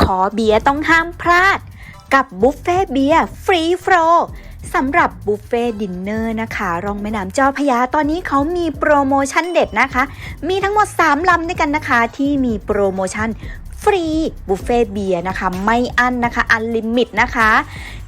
ขอเบียร์ต้องห้ามพลาด กับบุฟเฟ่ต์เบียร์ฟรีโฟรสำหรับบุฟเฟ่ต์ดินเนอร์นะคะรองแม่น้ำเจ้าพยาตอนนี้เขามีโปรโมชั่นเด็ดนะคะ มีทั้งหมด 3 ลำด้วยกันนะคะ ที่มีโปรโมชั่นฟรีบุฟเฟ่ต์เบียร์นะคะ ไม่อั้นนะคะอันลิมิตนะคะ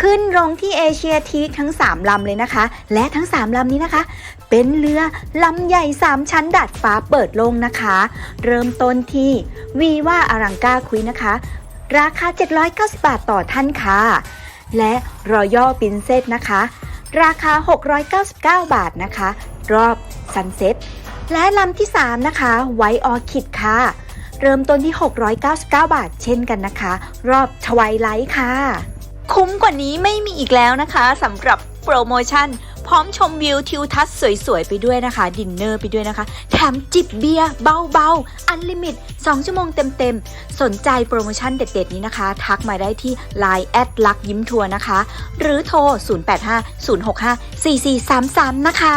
ขึ้นลงที่เอเชียทีคทั้ง 3 ลำเลยนะคะ และทั้ง 3 ลำนี้นะคะ เป็นเรือลำใหญ่ 3 ชั้นดาดฟ้าเปิดโล่งนะคะ เริ่มต้นที่วีว่าอารังกาคุยนะคะ ราคา 790 บาทต่อท่านค่ะ และรอยัลปินเซตนะคะ ราคา 699 บาทนะคะ รอบซันเซ็ตและลำที่ 3 นะคะ ไวออคิดค่ะ เริ่มต้นที่ 699 บาทเช่นกันนะคะ รอบทวายไลท์ค่ะ คุ้มกว่านี้ไม่มีอีกแล้วนะคะสำหรับโปรโมชั่น พร้อมชมวิวทิวทัศน์สวยๆ ไปด้วยนะคะ ดินเนอร์ไปด้วยนะคะ แถมจิบเบียร์เบาๆ อันลิมิต 2 ชั่วโมงเต็มๆ สนใจโปรโมชั่นเด็ดๆ นี้นะคะ ทักมาได้ที่ Line แอดลักยิ้มทัวร์นะคะ หรือโทร 0850654433 นะคะ